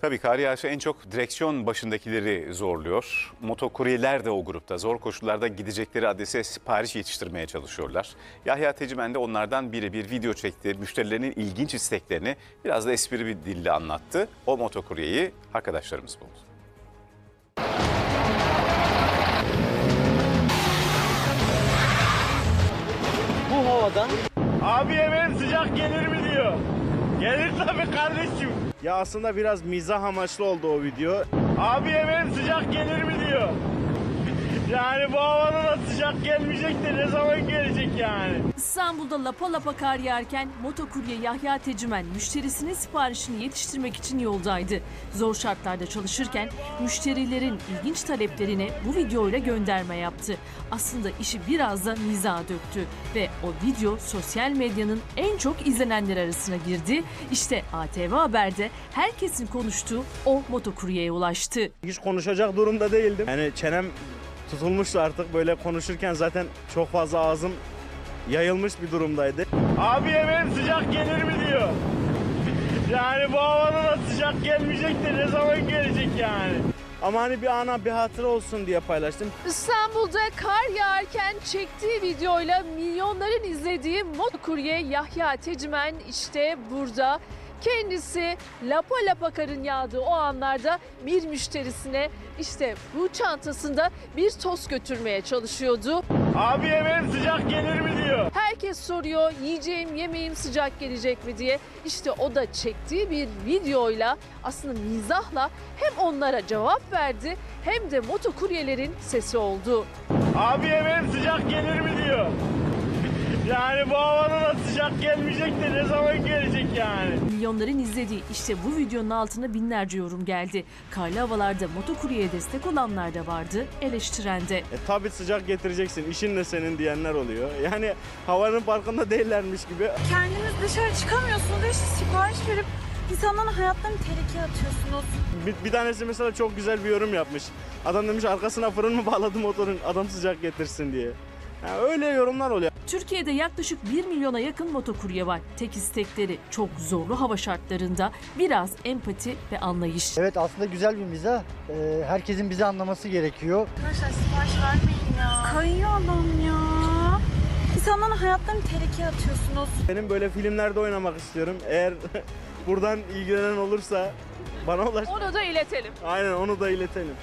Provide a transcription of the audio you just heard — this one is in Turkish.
Tabii kar yağışı en çok direksiyon başındakileri zorluyor. Motokuryeler de o grupta. Zor koşullarda gidecekleri adrese sipariş yetiştirmeye çalışıyorlar. Yahya Tecimen de onlardan biri bir video çekti. Müşterilerinin ilginç isteklerini biraz da espri bir dille anlattı. O motokuryeyi arkadaşlarımız buldu. Bu havadan Abi yemeğim sıcak gelir mi diyor. Gelir tabii kardeşim. Ya aslında biraz mizah amaçlı oldu o video. Abi yemeğim sıcak gelir mi diyor. Yani bu havada da sıcak gelmeyecek de ne zaman gelecek yani. İstanbul'da lapa lapa kar yağarken motokurye Yahya Tecimen müşterisinin siparişini yetiştirmek için yoldaydı. Zor şartlarda çalışırken müşterilerin ilginç taleplerine bu videoyla gönderme yaptı. Aslında işi biraz da mizaha döktü ve o video sosyal medyanın en çok izlenenler arasına girdi. İşte ATV Haber'de herkesin konuştuğu o motokuryeye ulaştı. Hiç konuşacak durumda değildim. Yani çenem tutulmuştu artık böyle konuşurken zaten çok fazla ağzım yayılmış bir durumdaydı. Abi yemeğim sıcak gelir mi diyor. Yani bu havada da sıcak gelmeyecek de ne zaman gelecek yani. Ama hani bir ana bir hatıra olsun diye paylaştım. İstanbul'da kar yağarken çektiği videoyla milyonların izlediği motokurye Yahya Tecimen işte burada. Kendisi lapa lapa karın yağdığı o anlarda bir müşterisine işte bu çantasında bir toz götürmeye çalışıyordu. Abi yemeğim sıcak gelir mi diyor. Herkes soruyor yiyeceğim yemeğim sıcak gelecek mi diye. İşte o da çektiği bir videoyla aslında mizahla hem onlara cevap verdi hem de motokuryelerin sesi oldu. Abi yemeğim sıcak gelir mi diyor. Yani bu havada da sıcak gelmeyecek de ne zaman gelecek yani. Milyonların izlediği işte bu videonun altına binlerce yorum geldi. Karlı havalarda motokuryeye destek olanlar da vardı, eleştiren de. E tabi sıcak getireceksin işin de senin diyenler oluyor. Yani havanın farkında değillermiş gibi. Kendiniz dışarı çıkamıyorsunuz ve işte sipariş verip insanların hayatlarını tehlikeye atıyorsunuz. Bir, bir tanesi mesela çok güzel bir yorum yapmış. Adam demiş arkasına fırın mı bağladı motorun adam sıcak getirsin diye. Yani öyle yorumlar oluyor. Türkiye'de yaklaşık 1 milyona yakın motokurye var. Tek istekleri çok zorlu hava şartlarında biraz empati ve anlayış. evet aslında güzel bir mizah. Ee, herkesin bizi anlaması gerekiyor. Arkadaşlar sipariş vermeyin ya. Kayıyor adam ya. İnsanların hayatlarını tehlikeye atıyorsunuz. Benim böyle filmlerde oynamak istiyorum. Eğer buradan ilgilenen olursa bana ulaş. Onu da iletelim. Aynen onu da iletelim.